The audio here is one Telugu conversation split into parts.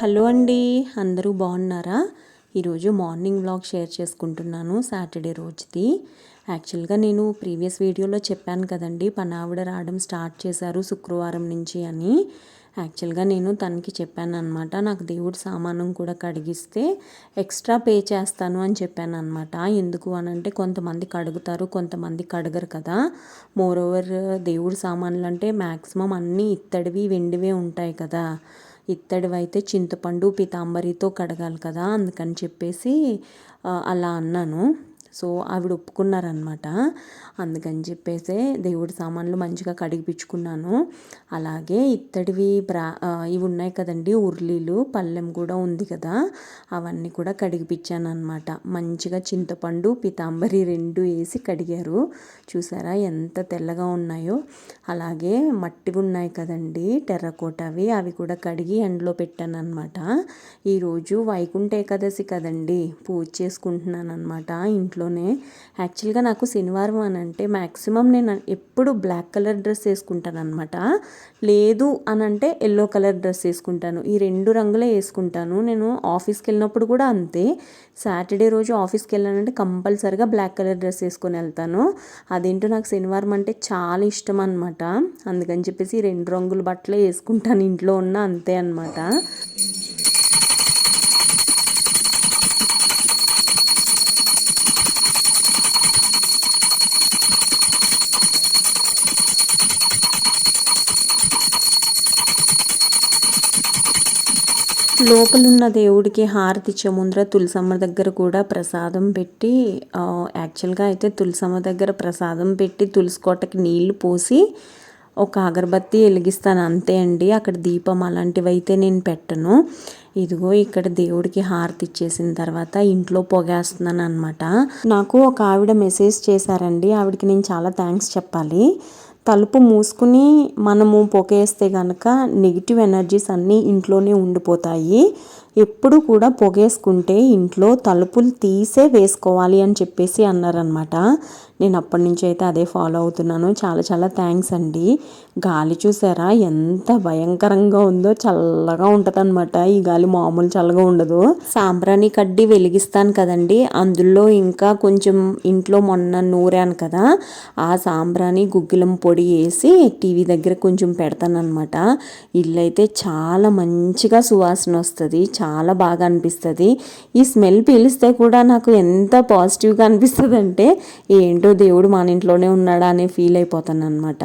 హలో అండి అందరూ బాగున్నారా? ఈరోజు మార్నింగ్ వ్లాగ్ షేర్ చేసుకుంటున్నాను సాటర్డే రోజుది. యాక్చువల్గా నేను ప్రీవియస్ వీడియోలో చెప్పాను కదండి పనావిడ రావడం స్టార్ట్ చేశారు శుక్రవారం నుంచి అని. యాక్చువల్గా నేను తనకి చెప్పాను అనమాట నాకు దేవుడి సామానం కూడా కడిగిస్తే ఎక్స్ట్రా పే చేస్తాను అని చెప్పాను అనమాట ఎందుకు అని అంటే కొంతమంది కడుగుతారు కొంతమంది కడగరు కదా. మోర్ ఓవర్ దేవుడి సామాన్లు అంటే మ్యాక్సిమం అన్నీ ఇత్తడివి వెండివే ఉంటాయి కదా. ఇత్తడివైతే చింతపండు పీతాంబరితో కడగాలి కదా అందుకని చెప్పేసి అలా అన్నాను. సో ఆవిడ ఒప్పుకున్నారనమాట అందుకని చెప్పేసి దేవుడి సామాన్లు మంచిగా కడిగిపించుకున్నాను అలాగే ఇత్తడివి బ్రా ఇవి ఉన్నాయి కదండి ఉర్లీలు పళ్ళెం కూడా ఉంది కదా అవన్నీ కూడా కడిగిపించాను అనమాట మంచిగా చింతపండు పితాంబరి రెండు వేసి కడిగారు. చూసారా ఎంత తెల్లగా ఉన్నాయో. అలాగే మట్టివి ఉన్నాయి కదండి టెర్రకోటవి అవి కూడా కడిగి ఎండలో పెట్టాను అనమాట ఈరోజు వైకుంఠ ఏకాదశి కదండి పూజ చేసుకుంటున్నాను అనమాట ఇంట్లో ఇంట్లోనే యాక్చువల్గా నాకు శనివారం అని అంటే మ్యాక్సిమం నేను ఎప్పుడు బ్లాక్ కలర్ డ్రెస్ వేసుకుంటాను అనమాట లేదు అని అంటే ఎల్లో కలర్ డ్రెస్ వేసుకుంటాను. ఈ రెండు రంగులే వేసుకుంటాను. నేను ఆఫీస్కి వెళ్ళినప్పుడు కూడా అంతే. సాటర్డే రోజు ఆఫీస్కి వెళ్ళానంటే కంపల్సరిగా బ్లాక్ కలర్ డ్రెస్ వేసుకొని వెళ్తాను. అదేంటో నాకు శనివారం అంటే చాలా ఇష్టం అనమాట అందుకని చెప్పేసి ఈ రెండు రంగుల బట్టలే వేసుకుంటాను ఇంట్లో ఉన్న అంతే అనమాట లోపలున్న దేవుడికి హారతి ఇచ్చే ముందర తులసమ్మ దగ్గర కూడా ప్రసాదం పెట్టి యాక్చువల్గా అయితే తులసమ్మ దగ్గర ప్రసాదం పెట్టి తులసి కోటకి నీళ్ళు పోసి ఒక అగరబత్తి వెలిగిస్తాను. అంతే అండి. అక్కడ దీపం అలాంటివి అయితే నేను పెట్టను. ఇదిగో ఇక్కడ దేవుడికి హారతి ఇచ్చేసిన తర్వాత ఇంట్లో పొగేస్తున్నాను అనమాట నాకు ఒక ఆవిడ మెసేజ్ చేశారండి. ఆవిడకి నేను చాలా థ్యాంక్స్ చెప్పాలి. తలుపు మూసుకుని మనము పొగేస్తే కనుక నెగిటివ్ ఎనర్జీస్ అన్నీ ఇంట్లోనే ఉండిపోతాయి. ఎప్పుడు కూడా పొగేసుకుంటే ఇంట్లో తలుపులు తీసే వేసుకోవాలి అని చెప్పేసి అన్నారనమాట నేను అప్పటి నుంచి అయితే అదే ఫాలో అవుతున్నాను. చాలా చాలా థ్యాంక్స్ అండి. గాలి చూసారా? ఎంత భయంకరంగా ఉందో చల్లగా ఉంటుంది ఈ గాలి మామూలు చల్లగా ఉండదు. సాంబ్రాణి కడ్డి వెలిగిస్తాను కదండి. అందులో ఇంకా కొంచెం ఇంట్లో మొన్న నూరాను కదా. ఆ సాంబ్రాణి గుగ్గిలం పొడి వేసి టీవీ దగ్గర కొంచెం పెడతాను అనమాట ఇల్లు అయితే చాలా మంచిగా సువాసన వస్తుంది. చాలా చాలా బాగా అనిపిస్తుంది. ఈ స్మెల్ పీలిస్తే కూడా నాకు ఎంత పాజిటివ్గా అనిపిస్తుంది అంటే ఏంటో దేవుడు మన ఇంట్లోనే ఉన్నాడా అనే ఫీల్ అయిపోతాను అనమాట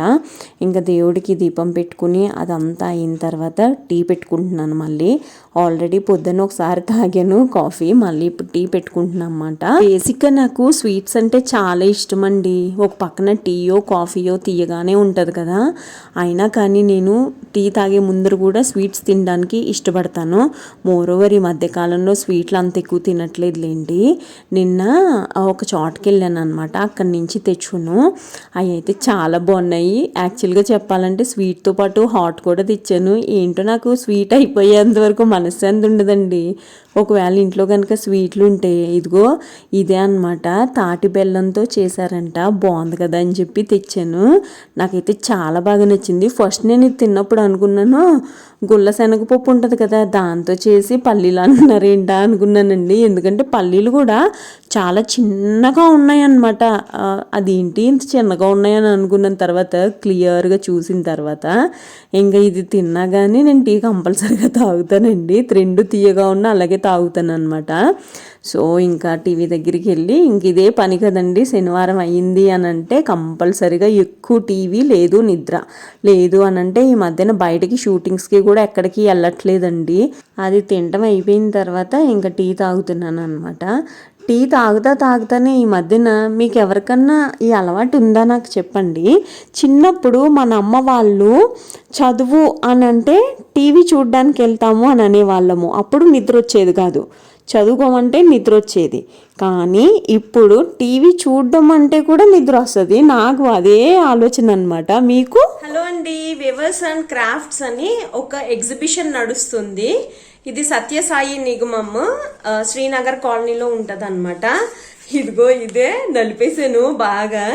ఇంకా దేవుడికి దీపం పెట్టుకుని అదంతా అయిన తర్వాత టీ పెట్టుకుంటున్నాను మళ్ళీ. ఆల్రెడీ పొద్దున్న ఒకసారి తాగాను కాఫీ మళ్ళీ ఇప్పుడు టీ పెట్టుకుంటున్నాను అనమాట బేసిక్గా నాకు స్వీట్స్ అంటే చాలా ఇష్టం అండి ఒక పక్కన టీయో కాఫీయో తీయగానే ఉంటుంది కదా. అయినా కానీ నేను టీ తాగే ముందర కూడా స్వీట్స్ తినడానికి ఇష్టపడతాను. మోరోవర్ ఈ మధ్యకాలంలో స్వీట్లు అంత ఎక్కువ తినట్లేదు లేండి నిన్న ఒక చోటకి వెళ్ళాను అనమాట అక్కడి నుంచి తెచ్చును. అవి అయితే చాలా బాగున్నాయి. యాక్చువల్గా చెప్పాలంటే స్వీట్తో పాటు హాట్ కూడా తెచ్చాను. ఏంటో నాకు స్వీట్ అయిపోయేంత వరకు మనశ్శాంతి ఉండదండి. ఒకవేళ ఇంట్లో కనుక స్వీట్లు ఉంటే ఇదిగో ఇదే అనమాట తాటి బెల్లంతో చేశారంట. బాగుంది కదా అని చెప్పి తెచ్చాను. నాకైతే చాలా బాగా నచ్చింది. ఫస్ట్ నేను ఇది తిన్నప్పుడు అనుకున్నాను గుల్ల శనగపప్పు ఉంటుంది కదా దాంతో చేసి పల్లీలు అంటున్నారేంటా అనుకున్నానండి. ఎందుకంటే పల్లీలు కూడా చాలా చిన్నగా ఉన్నాయన్నమాట. అది అదేంటి ఇంత చిన్నగా ఉన్నాయని అనుకున్న తర్వాత క్లియర్గా చూసిన తర్వాత ఇంకా ఇది తిన్నా కానీ నేను టీ కంపల్సరీగా తాగుతానండి. రెండు తీయగా ఉన్న అలాగే తాగుతాను అనమాట సో ఇంకా టీవీ దగ్గరికి వెళ్ళి ఇంక ఇదే పని కదండి. శనివారం అయ్యింది అని అంటే కంపల్సరిగా ఎక్కువ టీవీ లేదు నిద్ర లేదు అని అంటే ఈ మధ్యన బయటకి షూటింగ్స్కి కూడా ఎక్కడికి వెళ్ళట్లేదండి. అది తినటం అయిపోయిన తర్వాత ఇంకా టీ తాగుతున్నాను అనమాట టీ తాగుతా తాగుతానే ఈ మధ్యన మీకు ఎవరికన్నా ఈ అలవాటు ఉందా నాకు చెప్పండి. చిన్నప్పుడు మన అమ్మ వాళ్ళు చదువు అని అంటే టీవీ చూడడానికి వెళ్తాము అని అనేవాళ్ళము. అప్పుడు నిద్ర వచ్చేది కాదు. చదువుకోమంటే నిద్ర వచ్చేది కానీ ఇప్పుడు టీవీ చూడడం అంటే కూడా నిద్ర వస్తుంది నాకు అదే ఆలోచన అనమాట మీకు? హలో అండి. వివర్స్ అండ్ క్రాఫ్ట్స్ అని ఒక ఎగ్జిబిషన్ నడుస్తుంది. ఇది సత్యసాయి నిగమం. శ్రీనగర్ కాలనీలో ఉంటుంది అనమాట ఇదిగో ఇదే నలిపేసాను బాగా.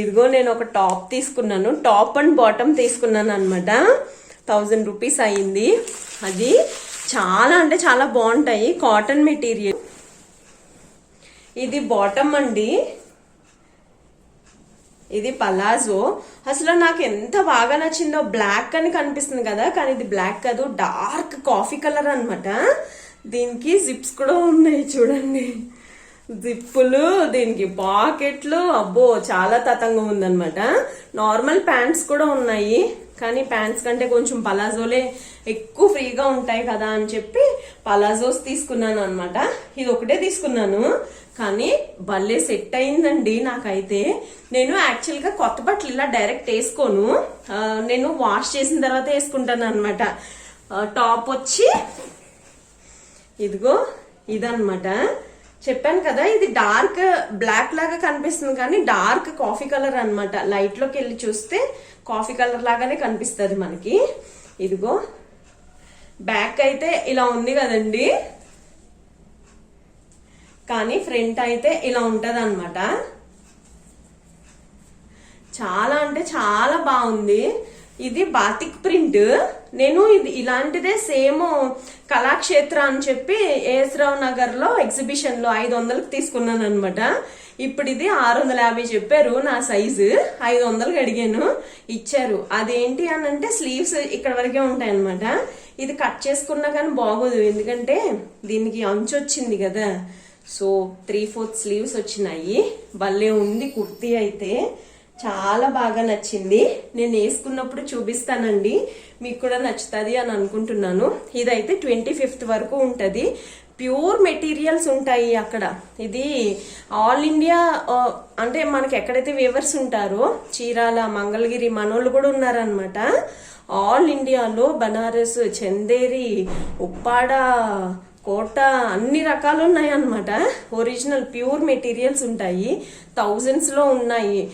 ఇదిగో నేను ఒక టాప్ తీసుకున్నాను. టాప్ అండ్ బాటమ్ తీసుకున్నాను అనమాట థౌజండ్ రూపీస్ అయింది. అది చాలా అంటే చాలా బాగుంటాయి. కాటన్ మెటీరియల్ ఇది బాటమ్ అండి. ఇది పలాజో అసలు నాకు ఎంత బాగా నచ్చిందో బ్లాక్ అని కనిపిస్తుంది కదా. కానీ ఇది బ్లాక్ కాదు డార్క్ కాఫీ కలర్ అనమాట దీనికి జిప్స్ కూడా ఉన్నాయి చూడండి. జిప్పులు దీనికి పాకెట్లు అబ్బో చాలా తతంగా ఉందన్నమాట. నార్మల్ ప్యాంట్స్ కూడా ఉన్నాయి. కానీ ప్యాంట్స్ కంటే కొంచెం పలాజోలే ఎక్కువ ఫ్రీగా ఉంటాయి కదా అని చెప్పి పలాజోస్ తీసుకున్నాను అనమాట ఇది ఒకటే తీసుకున్నాను. కానీ భలే సెట్ అయిందండి నాకైతే. నేను యాక్చువల్గా కొత్త బట్టలు ఇలా డైరెక్ట్ వేసుకోను. నేను వాష్ చేసిన తర్వాత వేసుకుంటాను అనమాట టాప్ వచ్చి ఇదిగో ఇదన్నమాట. చెప్పాను కదా ఇది డార్క్ బ్లాక్ లాగా కనిపిస్తుంది కానీ డార్క్ కాఫీ కలర్ అనమాట లైట్లోకి వెళ్ళి చూస్తే కాఫీ కలర్ లాగానే కనిపిస్తుంది మనకి. ఇదిగో బ్యాక్ అయితే ఇలా ఉంది కదండి. కానీ ఫ్రంట్ అయితే ఇలా ఉంటది అనమాట చాలా అంటే చాలా బాగుంది. ఇది బాతిక్ ప్రింట్. నేను ఇది ఇలాంటిదే సేమ్ కళాక్షేత్ర అని చెప్పి ఏఎస్రావు నగర్లో ఎగ్జిబిషన్లో ఐదు వందలకు తీసుకున్నాను అనమాట ఇప్పుడు ఇది ఆరు వందల యాభై చెప్పారు నా సైజు. ఐదు వందలకి అడిగాను. ఇచ్చారు. అదేంటి అని అంటే స్లీవ్స్ ఇక్కడ వరకే ఉంటాయి అనమాట ఇది కట్ చేసుకున్నా కానీ బాగోదు. ఎందుకంటే దీనికి అంచు వచ్చింది కదా. సో త్రీ ఫోర్త్ స్లీవ్స్ వచ్చినాయి. భలే ఉంది కుర్తీ అయితే. చాలా బాగా నచ్చింది. నేను వేసుకున్నప్పుడు చూపిస్తానండి. మీకు కూడా నచ్చుతుంది అని అనుకుంటున్నాను. ఇదైతే ట్వంటీ ఫిఫ్త్ వరకు ఉంటుంది. ప్యూర్ మెటీరియల్స్ ఉంటాయి అక్కడ. ఇది ఆల్ ఇండియా అంటే మనకి ఎక్కడైతే వేవర్స్ ఉంటారో చీరాల మంగళగిరి మనోళ్ళు కూడా ఉన్నారనమాట ఆల్ ఇండియాలో బనారస్ చందేరి ఉప్పాడ కోట అన్ని రకాలు ఉన్నాయి అన్నమాట ఒరిజినల్ ప్యూర్ మెటీరియల్స్ ఉంటాయి. థౌజండ్స్లో ఉన్నాయి.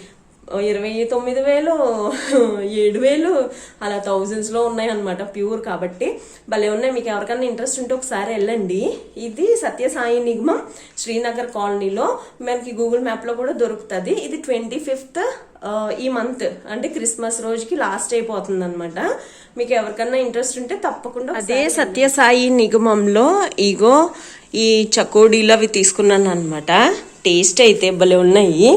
ఇరవై తొమ్మిది వేలు ఏడు వేలు అలా థౌజండ్స్లో ఉన్నాయి అనమాట ప్యూర్ కాబట్టి. భలే ఉన్నాయి. మీకు ఎవరికైనా ఇంట్రెస్ట్ ఉంటే ఒకసారి వెళ్ళండి. ఇది సత్యసాయి నిగమం శ్రీనగర్ కాలనీలో. మనకి గూగుల్ మ్యాప్లో కూడా దొరుకుతుంది. ఇది ట్వంటీ ఫిఫ్త్ ఈ మంత్ అంటే క్రిస్మస్ రోజుకి లాస్ట్ అయిపోతుంది అనమాట మీకు ఎవరికన్నా ఇంట్రెస్ట్ ఉంటే తప్పకుండా అదే సత్యసాయి నిగమంలో ఇగో ఈ చకోడీలు అవి తీసుకున్నాను అనమాట టేస్ట్ అయితే భలే ఉన్నాయి.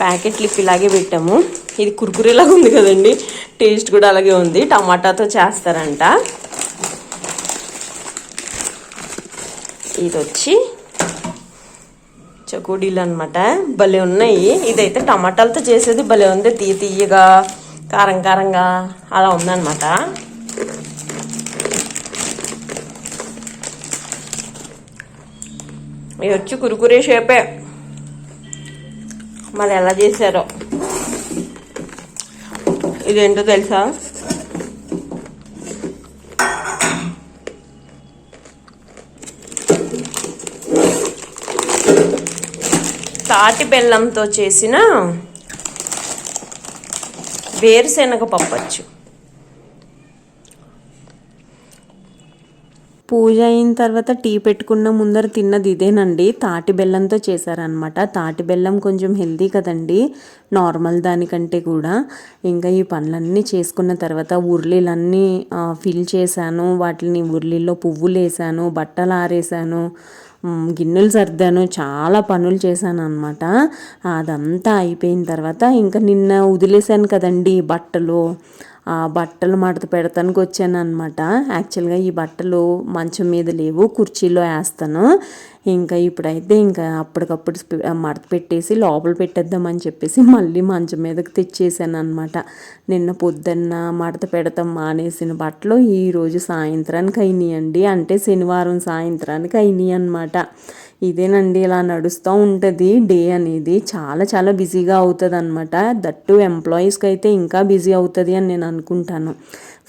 ప్యాకెట్లు లిప్ ఇలాగే పెట్టాము. ఇది కుర్కురేలాగా ఉంది కదండి. టేస్ట్ కూడా అలాగే ఉంది. టమాటాతో చేస్తారంట. ఇది వచ్చి చకోడీలు అనమాట భలే ఉన్నాయి. ఇదైతే టమాటాలతో చేసేది భలే ఉంది. తీయ తీయగా కారం కారంగా అలా ఉందన్నమాట. ఇది వచ్చి కురుకురే షేపే. మరి ఎలా చేశారో. ఇదేంటో తెలుసా? తాటి బెల్లంతో చేసిన వేరుశెనగ పప్పచ్చు. పూజ అయిన తర్వాత టీ పెట్టుకున్న ముందర తిన్నది ఇదేనండి. తాటి బెల్లంతో చేశారనమాట తాటి బెల్లం కొంచెం హెల్దీ కదండి. నార్మల్ దానికంటే కూడా. ఇంకా ఈ పనులన్నీ చేసుకున్న తర్వాత ఉర్లీలన్నీ ఫిల్ చేశాను. వాటిని ఉర్లీల్లో పువ్వులు వేసాను బట్టలు ఆరేసాను గిన్నెలు సర్దాను. చాలా పనులు చేశాను అనమాట అదంతా అయిపోయిన తర్వాత ఇంకా నిన్న వదిలేసాను కదండి బట్టలు. బట్టలు మడత పెడతానికి వచ్చాను అనమాట యాక్చువల్గా ఈ బట్టలు మంచం మీద లేవు కుర్చీలో వేస్తాను. ఇంకా ఇప్పుడైతే ఇంకా అప్పటికప్పుడు మడత పెట్టేసి లోపల పెట్టేద్దామని చెప్పేసి మళ్ళీ మంచం మీదకి తెచ్చేసాను అనమాట నిన్న పొద్దున్న మడత పెడతాం మానేసిన బట్టలు ఈరోజు సాయంత్రానికి అయినాయండి. అంటే శనివారం సాయంత్రానికి అయినాయి అనమాట ఇదేనండి ఇలా నడుస్తూ ఉంటుంది డే అనేది. చాలా చాలా బిజీగా అవుతుంది అనమాట దట్టు ఎంప్లాయీస్కి అయితే ఇంకా బిజీ అవుతుంది అని నేను అనుకుంటాను.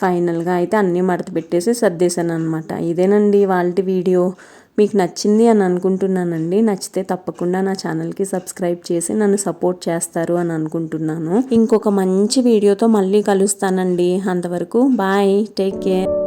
ఫైనల్గా అయితే అన్నీ మడత పెట్టేసి సర్దేశాను అనమాట ఇదేనండి వాళ్ళ వీడియో. మీకు నచ్చింది అని అనుకుంటున్నానండి. నచ్చితే తప్పకుండా నా ఛానల్కి సబ్స్క్రైబ్ చేసి నన్ను సపోర్ట్ చేస్తారు అని అనుకుంటున్నాను. ఇంకొక మంచి వీడియోతో మళ్ళీ కలుస్తానండి. అంతవరకు బాయ్ టేక్ కేర్.